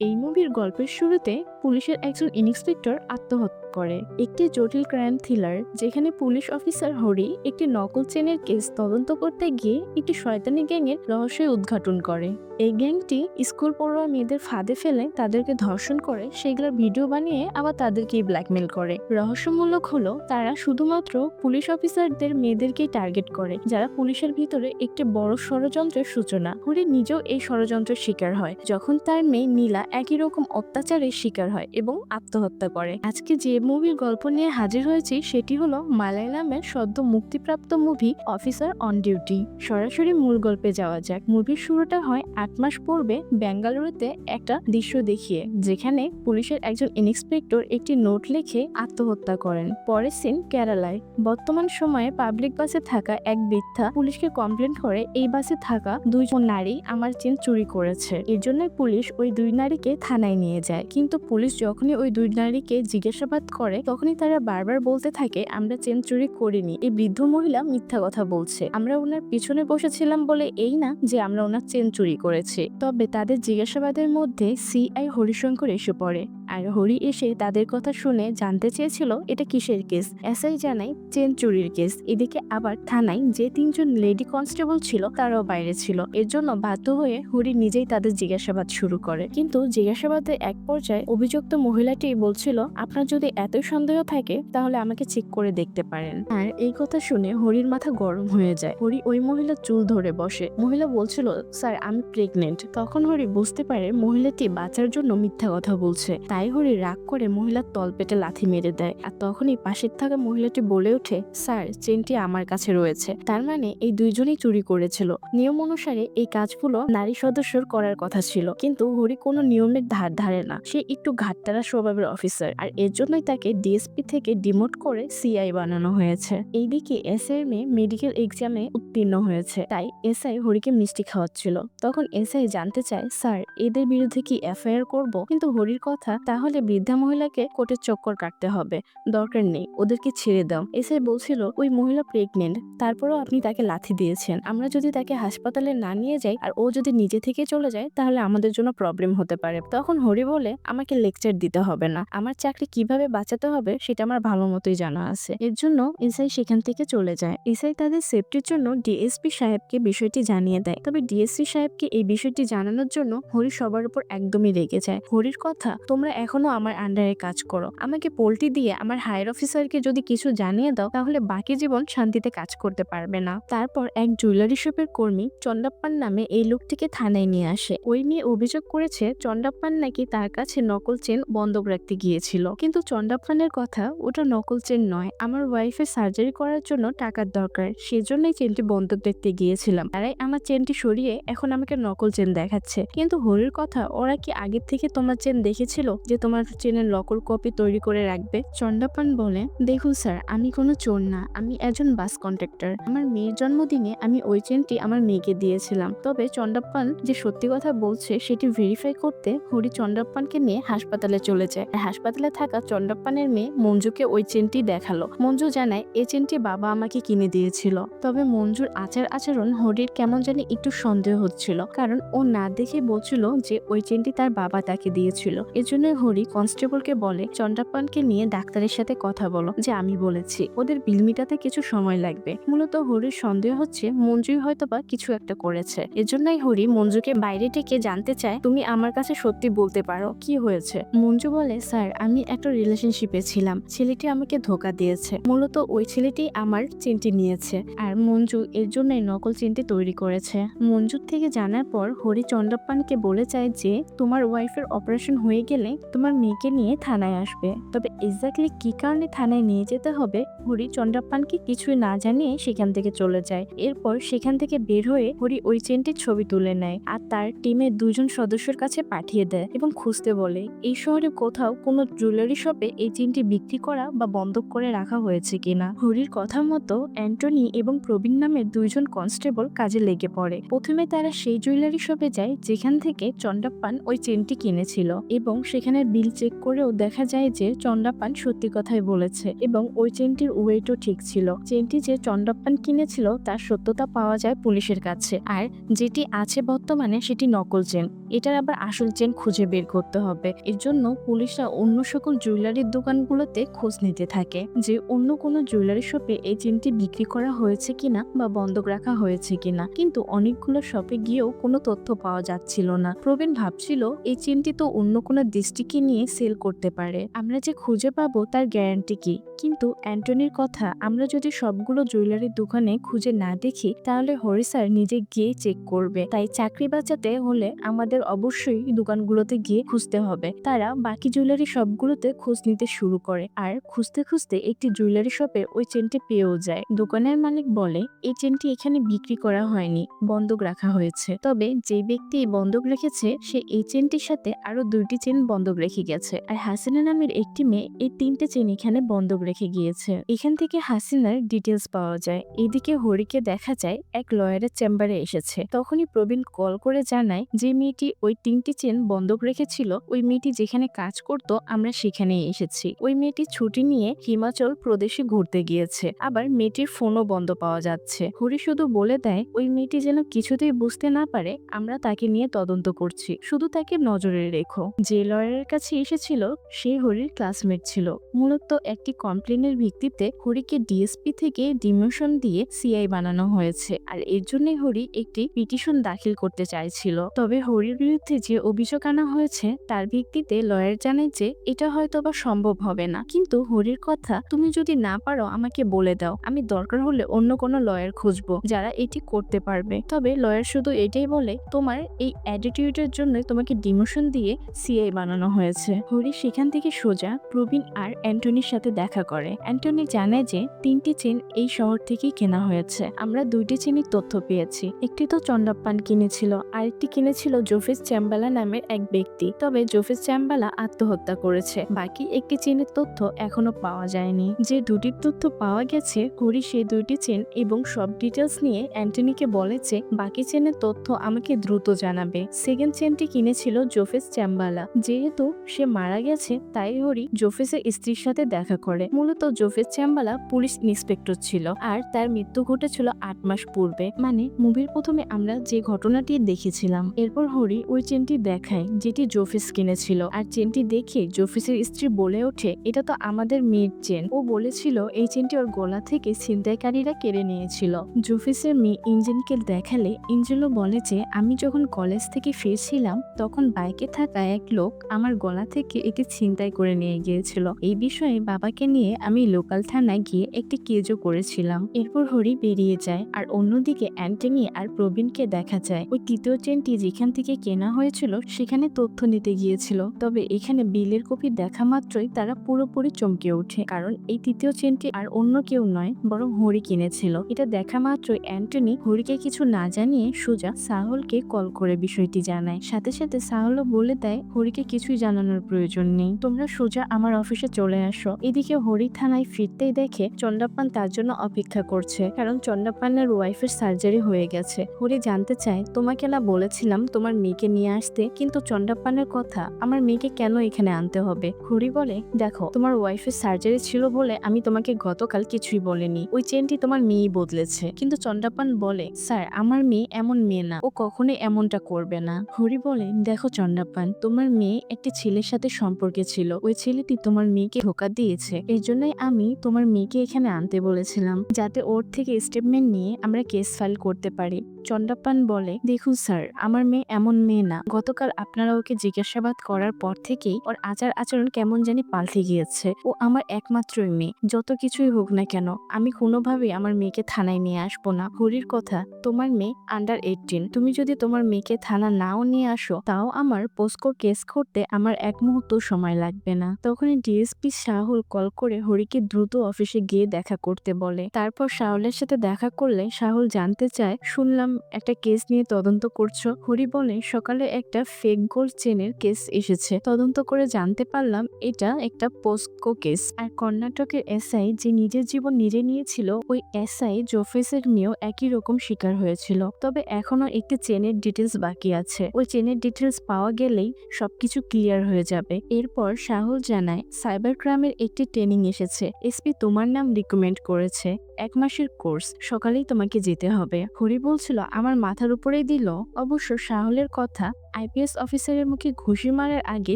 এই মুভির গল্পের শুরুতে পুলিশের একজন ইন্সপেক্টর আত্মহত্যা করে একটি জটিল ক্রাইম থ্রিলার যেখানে পুলিশ অফিসার হরি একটি নকল চেনের কেস তদন্ত করতে গিয়ে একটি শয়তানি গ্যাংয়ের রহস্য উদ্ঘাটন করে। এই গ্যাংটি স্কুল পড়ুয়া মেয়েদের ফাঁদে ফেলে তাদেরকে ধর্ষণ করে, সেগুলোর ভিডিও বানিয়ে আবার তাদেরকে ব্ল্যাকমেল করে। রহস্যমূলক হলো, তারা শুধুমাত্র পুলিশ অফিসারদের মেয়েদেরকেই টার্গেট করে, যারা পুলিশের ভিতরে একটি বড় ষড়যন্ত্রের সূচনা। হরি নিজেও এই ষড়যন্ত্রের শিকার হয়, যখন তার মেয়ে নীলা একই রকম অত্যাচারের শিকার হয় এবং আত্মহত্যা করে। আজকে যে মুভির গল্প নিয়ে হাজির হয়েছি সেটি হলো মালায়ালামের সদ্য মুক্তিপ্রাপ্ত মুভি অফিসার অন ডিউটি সরাসরি মূল গল্পে যাওয়া যাক। মুভির শুরুটা হয় আট মাস পূর্বে বেঙ্গালুরুতে একটা দৃশ্য দেখিয়ে, যেখানে পুলিশের একজন ইন্সপেক্টর একটি নোট লিখে আত্মহত্যা করেন। পরের সিন কেরালায়। বর্তমান সময়ে পাবলিক বাসে থাকা এক বৃদ্ধা পুলিশকে কমপ্লেন করে, এই বাসে থাকা দুইজন নারী আমার চেন চুরি করেছে। এর জন্য পুলিশ ওই দুই নারীকে থানায় নিয়ে যায়। কিন্তু পুলিশ যখনই ওই দুই নারীকে জিজ্ঞাসাবাদ করে, তখনই তারা বারবার বলতে থাকে, আমরা চেন চুরি করিনি। এই বৃদ্ধ মহিলা মিথ্যা কথা বলছে। আমরা ওনার পিছনে বসেছিলাম বলে এই না যে আমরা ওনার চেন চুরি করেছি। তবে তাদের জিজ্ঞাসাবাদের মধ্যে সিআই হরিশঙ্কর এসে পড়ে। আর হরি এসে তাদের কথা শুনে জানতে চেয়েছিল, এটা কিসের কেস? এসআই জানাই চেন চুরির কেস। এদিকে আবার থানায় যে তিনজন লেডি কনস্টেবল ছিল, তারাও বাইরে ছিল। এর জন্য বাধ্য হয়ে হরি নিজেই তাদের জিজ্ঞাসাবাদ শুরু করে। কিন্তু জিজ্ঞাসাবাদের এক পর্যায়ে অভিযুক্ত মহিলাটি বলছিল, আপনার যদি এতই সন্দেহ থাকে, তাহলে আমাকে চেক করে দেখতে পারেন। আর এই কথা শুনে হরির মাথা গরম হয়ে যায়। হরি ওই মহিলার চুল ধরে বসে। মহিলা বলছিল, স্যার, আমি প্রেগনেন্ট তখন হরি বুঝতে পারে মহিলাটি বাঁচার জন্য মিথ্যা কথা বলছে। তাই হরি রাগ করে মহিলার তলপেটে লাথি মেরে দেয়। আর তখনই পাশের থাকা মহিলাটি বলে ওঠে, স্যার, চেনটি আমার কাছে রয়েছে। তার মানে এই দুইজনই চুরি করেছিল। নিয়ম অনুসারে এই কাজগুলো নারী সদস্যর করার কথা ছিল। কিন্তু হরি কোনো নিয়মের ধার ধারে না। সে একটু ঘাটতারা স্বভাবের অফিসার আর এর জন্যই তাকে ডিএসপি থেকে ডিমোট করে সিআই বানানো হয়েছে। এইদিকে এস এর মেয়ে মেডিকেল এক্সামে উত্তীর্ণ হয়েছে। তাই এসআই হরিকে মিষ্টি খাওয়াচ্ছিল। তখন এসআই জানতে চায়, স্যার, এদের বিরুদ্ধে কি এফআইআর করব? কিন্তু হরির কথা, তাহলে বৃদ্ধা মহিলাকে কোর্টের চক্কর কাটতে হবে। দরকার নেই, ওদেরকে ছেড়ে দাও। এসআই বলছিল, ওই মহিলা প্রেগনেন্ট তারপরেও আপনি তাকে লাথি দিয়েছেন। আমরা যদি তাকে হাসপাতালে না নিয়ে যাই, আর ও যদি নিজে থেকে চলে যায়, তাহলে আমাদের জন্য প্রবলেম হতে পারে। তখন হরি বলে, আমাকে লেকচার দিতে হবে না। আমার চাকরি কীভাবে বাঁচাতে হবে সেটা আমার ভালো মতোই জানা আছে। এর জন্য এসআই সেখান থেকে চলে যায়। এসআই তাদের সেফটির জন্য ডিএসপি সাহেবকে বিষয়টি জানিয়ে দেয়। তবে ডিএসপি সাহেবকে এই বিষয়টি জানানোর জন্য হরি সবার উপর একদমই রেগে যায়। হরির কথা, তোমরা এখনও আমার আন্ডারে কাজ করো। আমাকে পোল্টি দিয়ে আমার হায়ার অফিসারকে যদি কিছু জানিয়ে দাও, তাহলে বাকি জীবন শান্তিতে কাজ করতে পারবে না। তারপর এক জুয়েলারি শপের কর্মী চন্ডাপ্পান নামে এই লোকটিকে থানায় নিয়ে আসে। ওই নিয়ে অভিযোগ করেছে চন্ডাপ্পান নাকি তার কাছে নকল চেন বন্ধক রাখতে গিয়েছিল। কিন্তু চন্ডাপ্পানের কথা, ওটা নকল চেন নয়। আমার ওয়াইফের সার্জারি করার জন্য টাকার দরকার, সেজন্যই চেনটি বন্ধক দেখতে গিয়েছিলাম। তারাই আমার চেনটি সরিয়ে এখন আমাকে নকল চেন দেখাচ্ছে। কিন্তু হরির কথা, ওরা কি আগের থেকে তোমার চেন দেখেছিল যে তোমার চেনের নকল কপি তৈরি করে রাখবে? চন্ডাপ্পান বলে, দেখুন স্যার আমি কোনো চোর না, আমি একজন বাস কন্ট্রাক্টর আমার মেয়ের জন্মদিনে আমি ওই চেনটি আমার মেয়েকে দিয়েছিলাম। তবে চন্ডাপ্পান যে সত্যি কথা বলছে, সেটি ভেরিফাই করতে হরি চন্ডাপ্পানকে নিয়ে হাসপাতালে চলে যায়। হাসপাতালে থাকা চন্ডাপ্পানের মেয়ে মঞ্জুকে ওই চেনটি দেখাল। মঞ্জু জানায় এই চেনটি বাবা আমাকে কিনে দিয়েছিল। তবে মঞ্জুর আচার আচরণ হরির কেমন জানি একটু সন্দেহ হচ্ছিল। কারণ ও না দেখে বলছিল যে ওই চেনটি তার বাবা তাকে দিয়েছিল। এজন্য হরি কনস্টেবলকে বলে চন্ডাপ্পানকে নিয়ে ডাক্তারের সাথে কথা বলো, যে আমি বলেছি। ওদের বিল মিটাতে কিছু সময় লাগবে। মূলত হরির সন্দেহ হচ্ছে, মঞ্জুই হয়তোবা কিছু একটা করেছে। এজন্যই হরি মঞ্জুকে বাইরে থেকে জানতে চায়, তুমি আমার কাছে সত্যি বলতে পারো, কি হয়েছে? মঞ্জু বলে, স্যার, আমি একটা রিলেশনশিপে ছিলাম। ছেলেটি আমাকে ধোকা দিয়েছে। মূলত ওই ছেলেটি আমার চেনটি নিয়েছে আর মঞ্জু এর জন্যই নকল চেনটি তৈরি করেছে। মঞ্জুর থেকে জানার পর হরি চন্ডাপ্পানকে বলে চায় যে, তোমার ওয়াইফের অপারেশন হয়ে গেলে তোমার মেয়েকে নিয়ে থানায় আসবে। তবে এক্স্যাক্টলি কি কারণে থানায় নিয়ে যেতে হবে হরি চন্ডাপ্পানকে কিছুই না জানিয়ে সেখান থেকে চলে যায়। এরপর সেখান থেকে বের হয়ে হরি ওই চেনটির ছবি তুলে নেয় আর তার টিমের দুজন সদস্যের কাছে পাঠিয়ে দেয় এবং খুঁজতে বলে। এই শহরে কোথাও কোনো জুয়েলারি শপে এই চেনটি বিক্রি করা বা বন্ধক করে রাখা হয়েছে কিনা। হরির কথা মতো, অ্যান্টনি এবং প্রবীণ নামের দুইজন কনস্টেবল কাজে লেগে পড়ে। প্রথমে তারা সেই জুয়েলারি শপে যায়, যেখান থেকে চন্ডাপ্পান ওই চেনটি কিনেছিল এবং সেখানে বিল চেক করেও দেখা যায় যে চন্ডাপ্পান সত্যি কথাই বলেছে এবং ওই চেনটির ওয়েটও ঠিক ছিল। চেনটি যে চন্ডাপ্পান কিনেছিল, তার সত্যতা পাওয়া যায় পুলিশের কাছে। আর যেটি আছে বর্তমানে, সেটি নকল চেন। এটার আবার আসল চেন খুঁজে বের করতে হবে। এর জন্য পুলিশরা অন্য সকল জুয়েলারির দোকানগুলোতে খোঁজ নিতে থাকে যে অন্য কোনো জুয়েলারি শপে এই চেনটি বিক্রি করা হয়েছে কিনা বা বন্ধক রাখা হয়েছে কিনা। কিন্তু অনেকগুলো শপে গিয়েও কোনো তথ্য পাওয়া যাচ্ছিল না। প্রবীণ ভাবছিল, এই চেনটি তো অন্য কোনো দৃষ্টিকে নিয়ে সেল করতে পারে। আমরা যে খুঁজে পাবো তার গ্যারান্টি কি? কিন্তু অ্যান্টনির কথা আমরা যদি সবগুলো জুয়েলারির দোকানে খুঁজে না দেখি, তাহলে হরি স্যার নিজে গিয়ে চেক করবে। তাই চাকরি বাঁচাতে হলে আমাদের অবশ্যই দোকানগুলোতে গিয়ে খুঁজতে হবে। তারা বাকি জুয়েলারি সবগুলোতে খোঁজ নিতে শুরু করে। আর খুঁজতে খুঁজতে একটি জুয়েলারি শপে ওই চেনটি পেয়েও যায়। দোকানের মালিক বলে, এই চেনটি এখানে বিক্রি করা হয়নি, বন্ধক রাখা হয়েছে। তবে যে ব্যক্তি এই বন্ধক রেখেছে, সে এই চেনটির সাথে আরও দুইটি চেন বন্ধক রেখে গেছে। আর হাসিনা নামের একটি মেয়ে এই তিনটে চেন এখানে বন্ধক রেখে গিয়েছে। এখান থেকে হাসিনার ডিটেলস পাওয়া যায়। এদিকে হরিকে দেখা যায় এক লয়ারের চেম্বারে এসেছে। তখনই প্রবীণ কল করে জানায় যে মেয়েটি ওই তিনটি চেন বন্ধক রেখেছিল। ওই মেয়েটি যেখানে কাজ করত, আমরা সেখানেই এসেছি। ওই মেয়েটি ছুটি নিয়ে হিমাচল প্রদেশে ঘুরতে গিয়েছে। আবার মেয়েটির ফোনও বন্ধ পাওয়া যাচ্ছে। হরি শুধু বলে দেয়, ওই মেয়েটি যেন কিছুতেই বুঝতে না পারে, আমরা তাকে নিয়ে তদন্ত করছি। শুধু তাকে নজরে রেখো। যে লয়ারের কাছে এসেছিল, সে হরির ক্লাসমেট ছিল। মূলত একটি কমপ্লেনের ভিত্তিতে হরিকে ডিএসপি থেকে ডিমোশন দিয়ে সিআই বানানো হয়েছে। আর এর জন্যই হরি একটি পিটিশন দাখিল করতে চাইছিল। তবে হরির বিরুদ্ধে যে অভিযোগ আনা হয়েছে, তার ভিত্তিতে লয়ার জানে যে এটা হয়তো বা সম্ভব হবে না। কিন্তু হরির কথা তুমি যদি না পারো, আমাকে বলে দাও। আমি দরকার হলে অন্য কোনো লয়ার খুঁজবো যারা এটি করতে পারবে। তবে লয়ার শুধু এটাই বলে, তোমার এই অ্যাটিটিউডের জন্য তোমাকে ডিমোশন দিয়ে সিআই বানানো হয়েছে। হরি সেখান থেকে সোজা প্রবীণ আর অ্যান্টনির সাথে দেখা করে। অ্যান্টনি জানায় যে তিনটি চেন এই শহর থেকেই কেনা হয়েছে। আমরা দুইটি চেনের তথ্য পেয়েছি। একটি তো চন্ডাপ্পান কিনেছিল, আরেকটি কিনেছিল জোফিস চ্যাম্বালা নামের এক ব্যক্তি। তবে জোফিস চ্যাম্বালা আত্মহত্যা করেছে। বাকি একটি চেনের তথ্য এখনও পাওয়া যায়নি। যে দুটির তথ্য পাওয়া গেছে হরি সেই দুইটি চেন এবং সব ডিটেলস নিয়ে অ্যান্টনিকে বলেছে বাকি চেনের তথ্য আমাকে দ্রুত জানাবে। সেকেন্ড চেনটি কিনেছিল জোফেস চ্যাম্বালা। যেহেতু সে মারা গেছে, তাই হরি জোফেসের স্ত্রীর সাথে দেখা করে। মূলত জোফেস চ্যাম্বালা পুলিশ ইন্সপেক্টর ছিল আর তার মৃত্যু ঘটেছিল আট মাস পূর্বে। মানে মুভির প্রথমে আমরা যে ঘটনাটি দেখেছিলাম, এরপর হরি ওই চেনটি দেখায় যেটি জোফেস কিনেছিল। আর চেনটি দেখে জোফেসের স্ত্রী বলে ওঠে, এটা তো আমাদের মেয়ের চেন। ও বলেছিল, এই চেনটি ওর গলা থেকে ছিনতাইকারীরা কেড়ে নিয়েছিল। জোফেসের মেয়ে ইঞ্জিনকে দেখালে ইঞ্জেলও বলে যে, আমি যখন কলেজ থেকে ফিরছিলাম, তখন বাইকে থাকা এক লোক আমার গলা থেকে এটি ছিনতাই করে নিয়ে গিয়েছিল। এই বিষয়ে বাবাকে নিয়ে আমি লোকাল থানায় গিয়ে একটি কেজও করেছিলাম। এরপর হরি বেরিয়ে যায় আর অন্যদিকে অ্যান্টনি আর প্রবীণকে দেখা যায়। ওই তৃতীয় চেনটি যেখান থেকে কেনা হয়েছিল সেখানে তথ্য নিতে গিয়েছিল। তবে এখানে বিলের কপি দেখা মাত্রই তারা পুরোপুরি চমকে ওঠে। কারণ এই তৃতীয় চেনটি আর অন্য কেউ নয়, বরং হরি কিনেছিল। এটা দেখা মাত্রই অ্যান্টনি হরিকে কিছু না জানিয়ে সোজা সাহলকে কল করে বিষয়টি জানায়। সাথে সাথে সাহলও বলে দেয়, হরিকে কিছুই জানানোর প্রয়োজন নেই। তোমরা সোজা আমার অফিসে চলে আসো। এদিকে হরি থানায় ফিরতেই দেখে চন্ডাপ্পান তার জন্য অপেক্ষা করছে। কারণ চন্ডাপ্পানের ওয়াইফের সার্জারি হয়ে গেছে। হরি জানতে চায়, তোমাকে না বলেছিলাম তোমার মেয়েকে নিয়ে আসতে? কিন্তু চন্ডাপ্পানের কথা, আমার মেয়েকে কেন এখানে আনতে হবে? হরি বলে, দেখো, তোমার ওয়াইফের সার্জারি ছিল বলে আমি তোমাকে গতকাল কিছুই বলিনি। ওই চেনটি তোমার মেয়েই বদলেছে। কিন্তু চন্ডাপ্পান বলে, স্যার, আমার মেয়ে এমন মেয়ে না। ও কখনো এমনটা করবে না। হরি বলে, দেখো চন্ডাপ্পান তোমার মেয়ে একটি ছেলের সাথে সম্পর্কে ছিল। ওই ছেলেটি তোমার মেয়েকে ধোকা দিয়েছে। এর জন্যই আমি তোমার মেয়েকে এখানে আনতে বলেছিলাম, যাতে ওর থেকে স্টেটমেন্ট নিয়ে আমরা কেস ফাইল করতে পারি। চন্ডাপ্পান বলে, দেখুন স্যার আমার মেয়ে এমন মেয়ে না। গতকাল আপনারা ওকে জিজ্ঞাসাবাদ করার পর থেকেই ওর আচার আচরণ কেমন জানি পাল্টে গিয়েছে। ও আমার একমাত্রই মেয়ে। যত কিছুই হোক না কেন, আমি কোনোভাবেই আমার মেয়েকে থানায় নিয়ে আসব না। হরির কথা, তোমার মেয়ে আন্ডার এইটিন তুমি যদি তোমার মেয়েকে থানা নাও নিয়ে আসো, তাও আমার পোস্কো কেস করতে আমার এক মুহূর্ত সময় লাগবে না। তখনই ডিএসপি শাহুল কল করে হরিকে দ্রুত অফিসে গিয়ে দেখা করতে বলে। তারপর শাহুলের সাথে দেখা করলে শাহুল জানতে চায়, শুনলাম একটা কেস নিয়ে তদন্ত করছ। হরি বলে, সকালে একটা ফেক গোল্ড চেনের কেস এসেছে। তদন্ত করে জানতে পারলাম এটা একটা পোস্কো কেস। আর কর্ণাটকের এসআই যে নিজের জীবন নিজে নিয়েছিল, ওই এসআই জোফেসের মেয়েও একই রকম শিকার হয়েছিল। তবে এখনও একটি চেনের ডিটেলস বাকি আছে। ওই চেনের ডিটেলস পাওয়া গেলেই সবকিছু ক্লিয়ার হয়ে যাবে। এরপর শাহুল জানায় সাইবার ক্রাইমের একটি ট্রেনিং এসেছে। এসপি তোমার নাম রিকমেন্ড করেছে। এক মাসের কোর্স, সকালেই তোমাকে যেতে হবে। হরি বলছিল, আমার মাথার উপরেই দিল। অবশ্য সাহলের কথা আইপিএস অফিসারের মুখে ঘুষি মারার আগে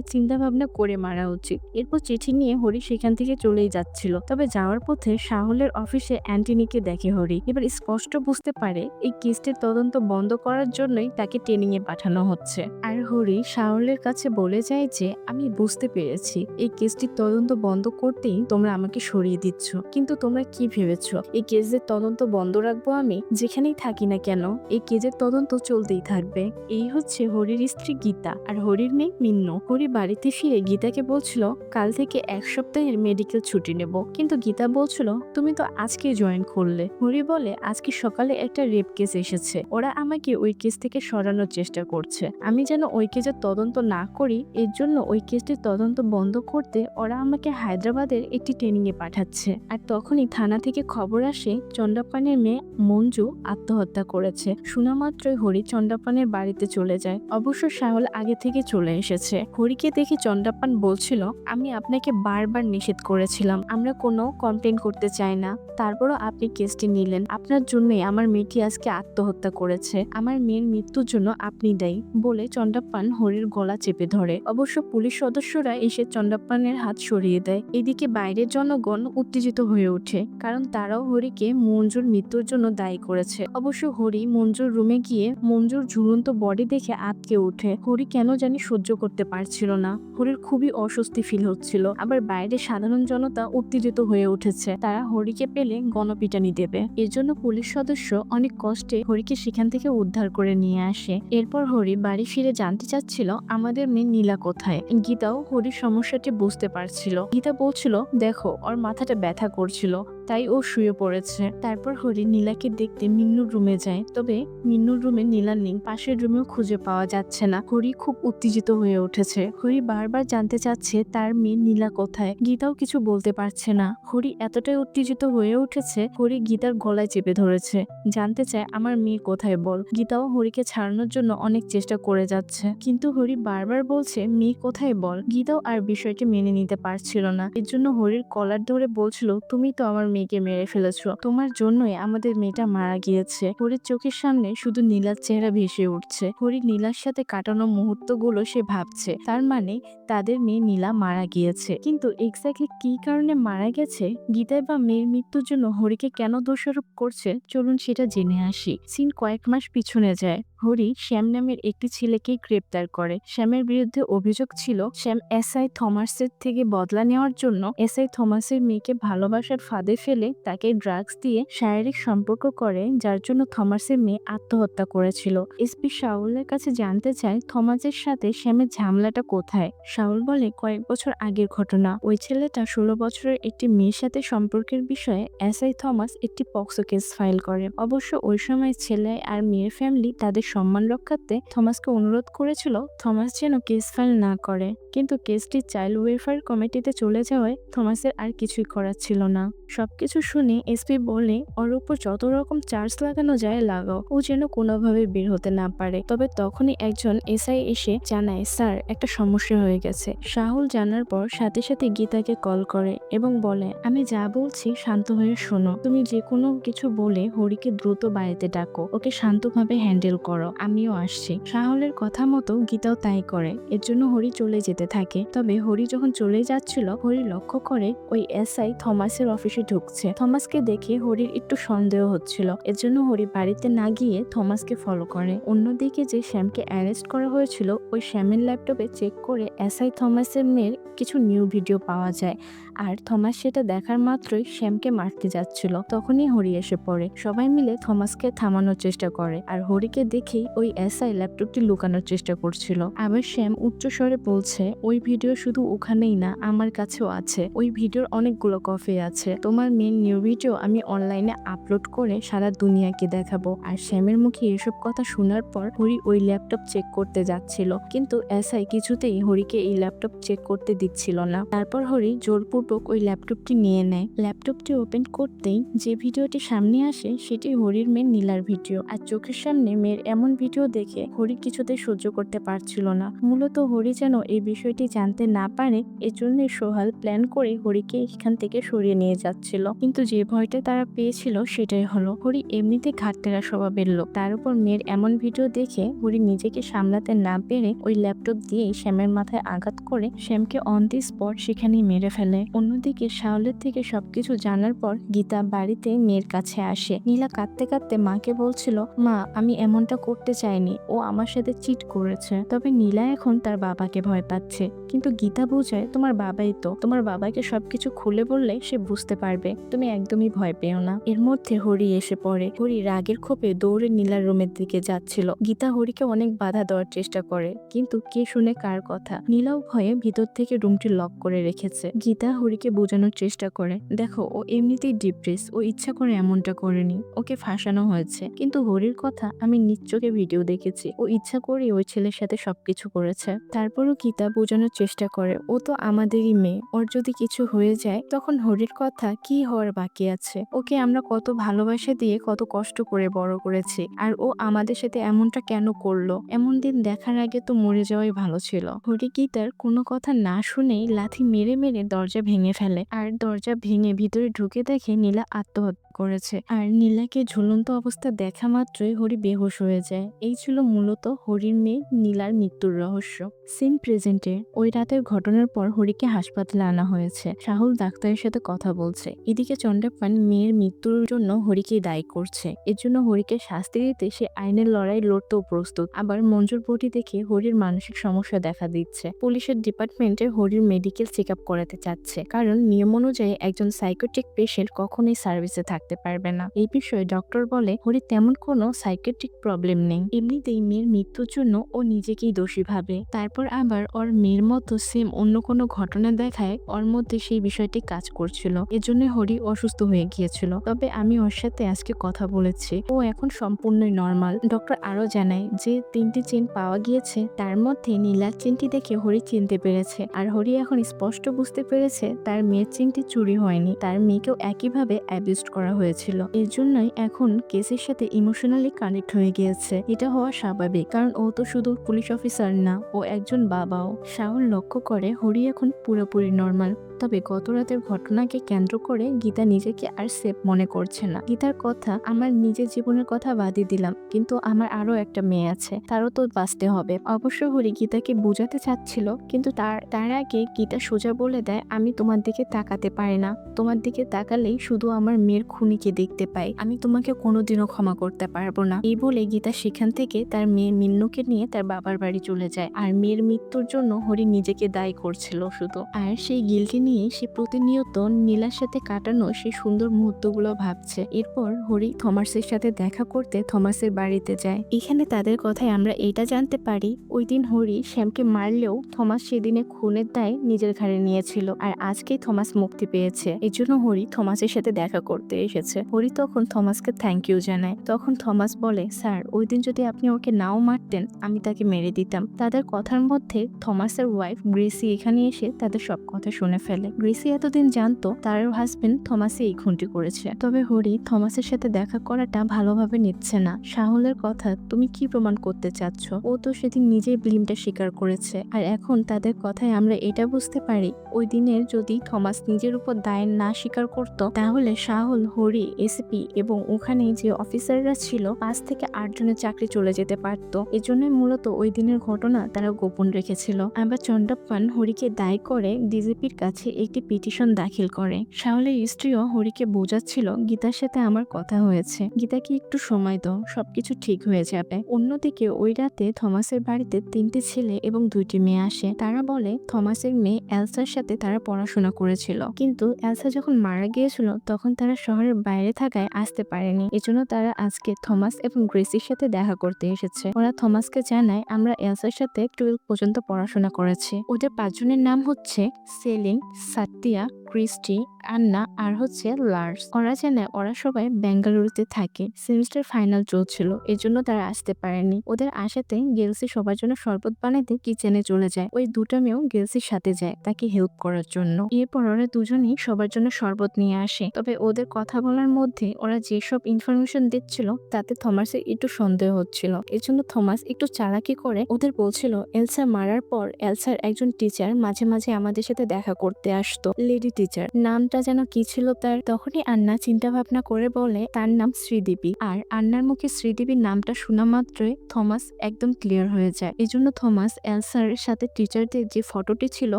চিন্তা ভাবনা করে মারা উচিত। এরপর চিঠি নিয়ে হরি সেখান থেকে চলেই যাচ্ছিল। তবে যাওয়ার পথে সাহলের অফিসে অ্যান্টনিকে দেখে হরি। এবার স্পষ্ট বুঝতে পারে, এই কেসটির তদন্ত বন্ধ করার জন্যই তাকে ট্রেনিং এ পাঠানো হচ্ছে। আর হরি সাহলের কাছে বলে যায় যে, আমি বুঝতে পেরেছি। এই কেসটির তদন্ত বন্ধ করতেই তোমরা আমাকে সরিয়ে দিচ্ছ। কিন্তু তোমরা কি ভেবেছ? এই কেসের তদন্ত বন্ধ রাখব আমি, যেখানেই থাকি না কেন এই কেসের তদন্ত চলতেই থাকবে। এই হচ্ছে হরির স্ত্রী গীতা, আর হরির মেয়ে মিন্ন। হরি বাড়িতে ফিরে গীতাকে বলছিল, কাল থেকে এক সপ্তাহের মেডিকেল ছুটি নেব। কিন্তু গীতা বলছিল, তুমি তো আজকে জয়েন করলে। হরি বলে, আজকে সকালে একটা রেপ কেস এসেছে। ওরা আমাকে ওই কেস থেকে সরানোর চেষ্টা করছে। আমি যেন ওই কেসের তদন্ত না করি, এর জন্য ওই কেসটির তদন্ত বন্ধ করতে ওরা আমাকে হায়দ্রাবাদের একটি ট্রেনিং এ পাঠাচ্ছে। আর তখনই থানা থেকে খবর আসে চন্ডাপানের মেয়ে মঞ্জু আত্মহত্যা করেছে। শোনা মাত্রই হরি চন্ডাপানের বাড়িতে চলে যায়। অবশ্য সাহল আগে থেকে চলে এসেছে। হরিকে দেখে চন্ডাপান বলছিল, আমি আপনাকে বারবার নিষেধ করেছিলাম। আমরা কোনো কমপ্লেন করতে চাই না। তারপরও আপনি কেসটি নিলেন। আপনার জন্যই আমার মেয়েটি আজকে আত্মহত্যা করেছে। আমার মেয়ের মৃত্যুর জন্য আপনি দায়ী। বলে চন্ডাপ্পান হরির গলা চেপে ধরে। অবশ্য পুলিশ সদস্যরা এসে চন্ডাপ্পানের হাত সরিয়ে দেয়। এদিকে বাইরের জনগণ উত্তেজিত হয়ে ওঠে, কারণ তারাও হরিকে মঞ্জুর মৃত্যুর জন্য দায়ী করেছে। অবশ্য হরি মঞ্জুর রুমে গিয়ে মঞ্জুর ঝুলন্ত বডি দেখে আটকে উঠে হরি কেন জানি সহ্য করতে পারছিল না। হরির খুবই অস্বস্তি ফিল হচ্ছিল। আবার বাইরে সাধারণ জনতা উত্তেজিত হয়ে উঠেছে। তারা হরিকে পেলে গণপিটানি দেবে। এর জন্য পুলিশ সদস্য অনেক কষ্টে হরিকে সেখান থেকে উদ্ধার করে নিয়ে আসে। এরপর হরি বাড়ি ফিরে জানতে চাচ্ছিল, আমাদের মেয়ে নীলা কোথায়? গীতাও হরির সমস্যাটি বুঝতে পারছিল। গীতা বলছিল, দেখো, ওর মাথাটা ব্যথা করছিল। তাই ও শুয়ে পড়েছে। তারপর হরি নীলাকে দেখতে মিন্নুর রুমে যায়। তবে মিন্নুর রুমে নীলা নেই। পাশের রুমেও খুঁজে পাওয়া যাচ্ছে না। হরি খুব উত্তেজিত হয়ে উঠেছে। হরি বারবার জানতে চাচ্ছে তার মেয়ে নীলা কোথায়? গীতাও কিছু বলতে পারছে না। হরি এতটাই উত্তেজিত হয়ে উঠেছে, হরি গীতার গলায় চেপে ধরেছে। জানতে চায় আমার মেয়ে কোথায় বল? গীতাও হরিকে ছাড়ানোর জন্য অনেক চেষ্টা করে যাচ্ছে। কিন্তু হরি বারবার বলছে, মেয়ে কোথায় বল? গীতাও আর বিষয়টি মেনে নিতে পারছিল না। এর জন্য হরির কলার ধরে বলছিল, তুমি তো আমার মেয়েকে মেরে ফেলেছো। তোমার জন্যই আমাদের মেয়েটা মারা গিয়েছে। হরির চোখের সামনে শুধু নীলার চেহারা ভেসে উঠছে। হরি নীলার সাথে কাটানো মুহূর্তগুলো সে ভাবছে। তার মানে তাদের মেয়ে নীলা মারা গিয়েছে। কিন্তু এক্স্যাক্টলি কি কারণে মারা গেছে? গীতায় বা মেয়ের মৃত্যুর জন্য হরিকে কেন দোষারোপ করছে? চলুন সেটা জেনে আসি। সিন কয়েক মাস পিছনে যায়। হরি শ্যাম নামের একটি ছেলেকে গ্রেপ্তার করে। শ্যামের বিরুদ্ধে অভিযোগ ছিল, শ্যাম এস এসআই থমাসের থেকে বদলা নেওয়ার জন্য এসআই থমাসের মেয়েকে ভালোবাসার ফাঁদে ফেলে তাকে ড্রাগস দিয়ে শারীরিক সম্পর্ক করে, যার জন্য থমাসের মেয়ে আত্মহত্যা করেছিল। এসপি শাউলের কাছে জানতে চায় থমাসের সাথে শ্যামের ঝামেলাটা কোথায়? শাউল বলে, কয়েক বছর আগের ঘটনা। ওই ছেলেটা ষোলো বছরের একটি মেয়ের সাথে সম্পর্কের বিষয়ে এসআই থমাস একটি পক্সো কেস ফাইল করে। অবশ্য ওই সময় ছেলে আর মেয়ের ফ্যামিলি তাদের সম্মান রক্ষার্থে থমাসকে অনুরোধ করেছিল থমাস যেন কেস ফাইল না করে। কিন্তু কেসটি চাইল্ড ওয়েলফেয়ার কমিটিতে চলে যাওয়ায় থমাসের আর কিছুই করার ছিল না। সবকিছু শুনে এসপি বলে, ওর উপর যত রকম চার্জ লাগানো যায়, লাগাও। ও যেন কোনোভাবে বের হতে না পারে। তবে তখনই একজন এসআই এসে জানায়, স্যার, একটা সমস্যা হয়ে গেছে। শাহুল জানার পর সাথে সাথে গীতাকে কল করে এবং বলে, আমি যা বলছি শান্ত হয়ে শোনো। তুমি যে কোনো কিছু বলে হরিকে দ্রুত বাড়িতে ডাকো। ওকে শান্তভাবে হ্যান্ডেল করো। আমিও আসছি। শাহুলের কথা মতো গীতাও তাই করে। এর জন্য হরি চলে যেতে থাকে। তবে হরি যখন চলে যাচ্ছিল, হরি লক্ষ্য করে ওই এসআই থমাসের অফিসে ঢুকছে। থমাসকে দেখে হরির একটু সন্দেহ হচ্ছিল। এর জন্য হরি বাড়িতে না গিয়ে থমাসকে ফলো করে। অন্যদিকে যে শ্যামকে অ্যারেস্ট করা হয়েছিল, ওই শ্যামের ল্যাপটপে চেক করে এসআই থমাসের মেয়ের কিছু নিউ ভিডিও পাওয়া যায়। আর থমাস সেটা দেখার মাত্রই শ্যামকে মারতে যাচ্ছিল। তখনই হরি এসে পড়ে। সবাই মিলে থমাসকে থামানোর চেষ্টা করে। আর হরিকে দেখেই ওই এসআই ল্যাপটপটি লুকানোর চেষ্টা করছিল। আবার শ্যাম উচ্চস্বরে বলছে ওই ভিডিও শুধু ওখানেই না, আমার কাছেও আছে। ওই ভিডিওর অনেকগুলো কপি আছে। তোমার মেন নিউ ভিডিও আমি অনলাইনে আপলোড করে সারা দুনিয়াকে দেখাবো। আর শ্যামের মুখে এসব কথা শোনার পর হরি ওই ল্যাপটপ চেক করতে যাচ্ছিল। কিন্তু এসআই কিছুতেই হরিকে এই ল্যাপটপ চেক করতে দিচ্ছিল না। তারপর হরি জোরপূর্বক ওই ল্যাপটপটি নিয়ে নেয়। ল্যাপটপটি ওপেন করতেই যে ভিডিওটি সামনে আসে, সেটি হরির মেয়ের নীলার ভিডিও। আর চোখের সামনে মেয়ের এমন ভিডিও দেখে হরি কিছুতে সহ্য করতে পারছিল না। মূলত হরি যেন এই বিষয়টি জানতে না পারে, এজন্যই সোহাল প্ল্যান করে হরিকে এখান থেকে সরিয়ে নিয়ে যাচ্ছিল। কিন্তু যে ভয়টা তারা পেয়েছিল সেটাই হলো, হরি এমনিতে ঘাটতেরা স্বভাবের লোক। তার উপর মেয়ের এমন ভিডিও দেখে হরি নিজেকে সামলাতে না পেরে ওই ল্যাপটপ দিয়ে শ্যামের মাথায় আঘাত করে শ্যামকে অন দি স্পট সেখানেই মেরে ফেলে। অন্যদিকে শাওলের থেকে সবকিছু জানার পর গীতা বাড়িতে মেয়ের কাছে আসে। নীলা কাঁদতে কাঁদতে মাকে বলছিল, মা, আমি এমনটা করতে চাইনি। ও আমার সাথে চিট করেছে। তবে নীলা এখন তার বাবাকে ভয় পাচ্ছে। কিন্তু গীতা বোঝায় তোমার বাবাই তো। তোমার বাবাকে সবকিছু খুলে বললে সে বুঝতে পারবে। তুমি একদমই ভয় পেও না। এর মধ্যে হরি এসে পড়ে। হরি রাগের ক্ষোভে দৌড়ে নীলার রুমের দিকে যাচ্ছিল। গীতা হরিকে অনেক বাধা দেওয়ার চেষ্টা করে। কিন্তু কে শুনে কার কথা? নীলাও ভয়ে ভিতর থেকে রুমটি লক করে রেখেছে। গীতা হরিকে বোঝানোর চেষ্টা করে। দেখো, ও এমনিতেই ডিপ্রেস ও ইচ্ছা করে এমনটা করেনি। ওকে ফাঁসানো হয়েছে। কিন্তু হরির কথা আমি নিশ্চোখে ভিডিও দেখেছি। ও ইচ্ছা করে ওই ছেলের সাথে সবকিছু করেছে। তারপরও গীতা বোঝানোর চেষ্টা করে। ও তো আমাদেরই মেয়ে। ওর যদি কিছু হয়ে যায়, তখন হরির কথা কি হওয়ার বাকি আছে? ওকে আমরা কত ভালোবাসা দিয়ে কত কষ্ট করে বড় করেছি। আর ও আমাদের সাথে এমনটা কেন করল? এমন দিন দেখার আগে তো মরে যাওয়াই ভালো ছিল। হরি গীতার কোনো কথা না শুনেই লাথি মেরে মেরে দরজা ভেঙে ফেলে। আর দরজা ভেঙে ভিতরে ঢুকে দেখে নীলা আত্মহত্যা করেছে। আর নীলাকে ঝুলন্ত অবস্থা দেখা মাত্রই হরি বেহোশ হয়ে যায়। এই ছিল মূলত হরির মেয়ে নীলার মৃত্যুর রহস্য। সিন প্রেজেন্টে ওই রাতের ঘটনার পর হরিকে হাসপাতালে আনা হয়েছে। রাহুল ডাক্তারের সাথে কথা বলছে। এদিকে চন্ডাপান মেয়ের মৃত্যুর জন্য হরিকে দায়ী করছে। এর জন্য হরিকে শাস্তি দিতে সে আইনের লড়াই লড়তেও প্রস্তুত। আবার মঞ্জুর বটি দেখে হরির মানসিক সমস্যা দেখা দিচ্ছে। পুলিশের ডিপার্টমেন্টে হরির মেডিকেল চেক করাতে চাচ্ছে। কারণ নিয়ম অনুযায়ী একজন সাইকোটিক পেশেন্ট কখনোই সার্ভিসে থাকতে পারবে না। এই বিষয়ে ডক্টর বলে হরির তেমন কোনো সাইকেট্রিক প্রবলেম নেই। এমনিতেই মেয়ের মৃত্যুর জন্য ও নিজেকেই দোষী ভাবে। তারপর আবার ওর মেয়ের মতো সেম অন্য কোনো ঘটনা দেখায়, ওর মধ্যে সেই বিষয়টি কাজ করছিল। এজন্য হরি অসুস্থ হয়ে গিয়েছিল। তবে আমি ওর সাথে আজকে কথা বলেছি। ও এখন সম্পূর্ণই নর্মাল ডক্টর আরও জানায় যে, তিনটি চেন পাওয়া গিয়েছে। তার মধ্যে নীলার চেনটি দেখে হরি চিনতে পেরেছে। আর হরি এখন স্পষ্ট বুঝতে পেরেছে, তার মেয়ের চেনটি চুরি হয়নি। তার মেয়েকেও একইভাবে অ্যাবিউজ করা হয়েছিল। এর জন্যই এখন কেসের সাথে ইমোশনালি কানেক্ট হয়ে গিয়েছে। এটা হওয়া স্বাভাবিক, কারণ ও তো শুধু পুলিশ অফিসার না, ও একজন বাবাও। শাওন লক্ষ্য করে, হরি এখন পুরোপুরি নর্মাল তবে গত রাতের ঘটনাকে কেন্দ্র করে গীতা নিজেকে আর সেফ মনে করছে না। গীতার কথা, আমার নিজের জীবনের কথা বাদই দিলাম, কিন্তু আমার আরও একটা মেয়ে আছে, তারও তো বাঁচতে হবে। অবশ্য হরি গীতাকে বোঝাতে চাচ্ছিল, কিন্তু তার তার আগে গীতা সোজা বলে দেয়, আমি তোমার দিকে তাকাতে পারি না। তোমার দিকে তাকালেই শুধু আমার মেয়ের খুনিকে দেখতে পাই। আমি তোমাকে কোনোদিনও ক্ষমা করতে পারব না। এই বলে গীতা সেখান থেকে তার মেয়ে মিন্নুকে নিয়ে তার বাবার বাড়ি চলে যায়। আর মেয়ের মৃত্যুর জন্য হরি নিজেকে দায়ী করছিল শুধু। আর সেই গিলটি নিয়ে সে প্রতিনিয়ত নীলার সাথে কাটানো সেই সুন্দর মুহূর্তগুলো ভাবছে। এরপর হরি থমাসের সাথে দেখা করতে থমাসের বাড়িতে যায়। এখানে তাদের কথায় আমরা এটা জানতে পারি, ওই দিন হরি শ্যামকে মারলেও থমাস সেদিনে খুনের দায় নিজের ঘাড়ে নিয়েছিল আর আজকেই থমাস মুক্তি পেয়েছে। এই জন্য হরি থমাসের সাথে দেখা করতে এসেছে। হরি তখন থমাসকে থ্যাংক ইউ জানায়। তখন থমাস বলে, স্যার, ওই দিন যদি আপনি ওকে নাও মারতেন, আমি তাকে মেরে দিতাম। তাদের কথার মধ্যে থমাসের ওয়াইফ গ্রেসি এখানে এসে তাদের সব কথা শুনে ফেলে। গ্রেসি এতদিন জানতো তার হাজবেন্ড থমাসে এই খুনটি করেছে। তবে হরি থমাসের সাথে দেখা করাটা ভালোভাবে নিচ্ছে না। সাহুলের কথা, তুমি কি প্রমাণ করতে চাচ্ছ? ও তো সেদিন নিজেই ব্লিমটা স্বীকার করেছে। আর এখন তাদের কথায় আমরা এটা বুঝতে পারি, ওই দিনের যদি থমাস নিজের উপর দায় না স্বীকার করত, তাহলে শাহুল হরি এসপি এবং ওখানে যে অফিসাররা ছিল, পাঁচ থেকে আট জনের চাকরি চলে যেতে পারত। এজন্যই মূলত ওই দিনের ঘটনা তারা গোপন রেখেছিল। আবার চন্ডাপ্পান হরিকে দায় করে ডিজিপির কাছে একটি পিটিশন দাখিল করে। শাহলের স্ত্রীও হরিকে বোঝাচ্ছিল, গীতার সাথে আমার কথা হয়েছে। গীতাকে একটু সময় দাও, সবকিছু ঠিক হয়ে যাবে। অন্যদিকে ওই রাতে থমাসের বাড়িতে তিনটি ছেলে এবং দুইটি মেয়ে আসে। তারা বলে, থমাসের মেয়ে এলসার সাথে তারা পড়াশোনা করেছিল। কিন্তু এলসা যখন মারা গিয়েছিল, তখন তারা শহরের বাইরে থাকায় আসতে পারেনি। এজন্য তারা আজকে থমাস এবং গ্রেসির সাথে দেখা করতে এসেছে। ওরা থমাসকে জানায়, আমরা এলসার সাথে টুয়েলভ পর্যন্ত পড়াশোনা করেছি। ওদের পাঁচজনের নাম হচ্ছে সেলিন সাতিয়া ক্রিস্টি, আন্না আর হচ্ছে লার্স। ওরা জানে, ওরা সবাই বেঙ্গালুরুতে থাকে। সেমিস্টার ফাইনাল চলছিল, এজন্য তারা আসতে পারেনি। ওদের আসাতে গেলসি সবার জন্য শরবত বানাতে কিচেনে চলে যায়। ওই দুটো মেয়েও গেলসির সাথে যায় তাকে হেল্প করার জন্য। এরপর ওরা দুজনেই সবার জন্য শরবত নিয়ে আসে। তবে ওদের কথা বলার মধ্যে ওরা যেসব ইনফরমেশন দিচ্ছিল, তাতে থমাসের একটু সন্দেহ হচ্ছিল। এজন্য থমাস একটু চালাকি করে ওদের বলছিল, এলসা মারার পর এলসার একজন টিচার মাঝে মাঝে আমাদের সাথে দেখা করতে আসতো। লেডি টিচার নামটা যেন কি ছিল তার? তখনই আন্না চিন্তা ভাবনা করে বলে, তার নাম শ্রীদেবী। আর আন্নার মুখে শ্রীদেবীর নামটা শোনা মাত্রই থমাস একদম ক্লিয়ার হয়ে যায়। এজন্য থমাস এলসার সাথে টিচারদের যে ফটোটি ছিল,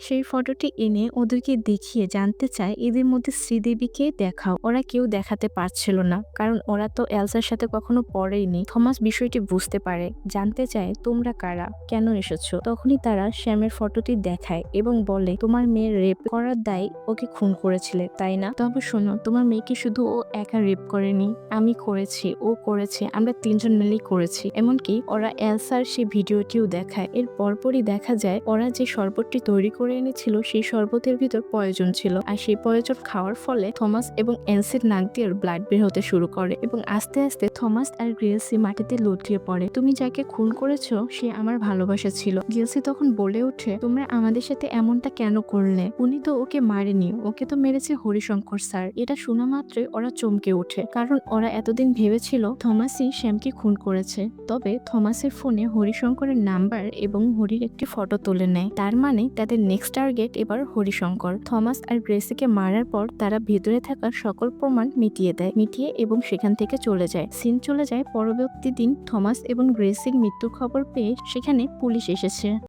সেই ফটোটি এনে ওদেরকে দেখিয়ে জানতে চায়, এদের মধ্যে শ্রীদেবীকে দেখাও। ওরা কেউ দেখাতে পারছিল না। কারণ ওরা তো এলসার সাথে কখনো পড়েইনি। থমাস বিষয়টি বুঝতে পারে, জানতে চায়, তোমরা কারা? কেন এসেছ? তখনই তারা শ্যামের ফটোটি দেখায় এবং বলে, তোমার মেয়ের রেপ করার দায় ওকে খুন করেছিলে, তাই না? তবে শোনো, তোমার মেয়েকে শুধু ও একা রেপ করেনি, আমি করেছি, ও করেছে, আমরা তিনজন মিলেই করেছি। এমনকি ওরা এলসার সেই ভিডিওটিও দেখায়। এর পরপরই দেখা যায়, ওরা যে শরবতটি তৈরি করে এনেছিল, সেই শরবতের ভিতর প্রয়োজন ছিল। আর সেই প্রয়োজন খাওয়ার ফলে থমাস এবং এলসির নাক দিয়ে ব্লাড বের হতে শুরু করে এবং আস্তে আস্তে থমাস আর গ্রেলসি মাটিতে লুটিয়ে পড়ে। তুমি যাকে খুন করেছ, সে আমার ভালোবাসা ছিল। গিলসি তখন বলে ওঠে, তোমরা আমাদের সাথে এমনটা কেন করলে? উনি তো ওকে মারেনি। ওকে তো মেরেছে হরিশঙ্কর স্যার। এটা শোনা মাত্রে ওরা চমকে ওঠে। কারণ ওরা এতদিন ভেবেছিল থমাসই শ্যামকে খুন করেছে। তবে থমাসের ফোনে হরিশঙ্করের নাম্বার এবং হরির একটি ফটো তুলে নেয়। তার মানে তাদের নেক্সট টার্গেট এবার হরিশঙ্কর। থমাস আর গ্রেসিকে মারার পর তারা ভেতরে থাকা সকল প্রমাণ মিটিয়ে দেয়। মিটিয়ে এবং সেখান থেকে চলে যায়। সিন চলে যায়। পরবর্তী দিন থমাস এবং গ্রেসির মৃত্যুর খবর পেয়ে সেখানে পুলিশ এসেছে।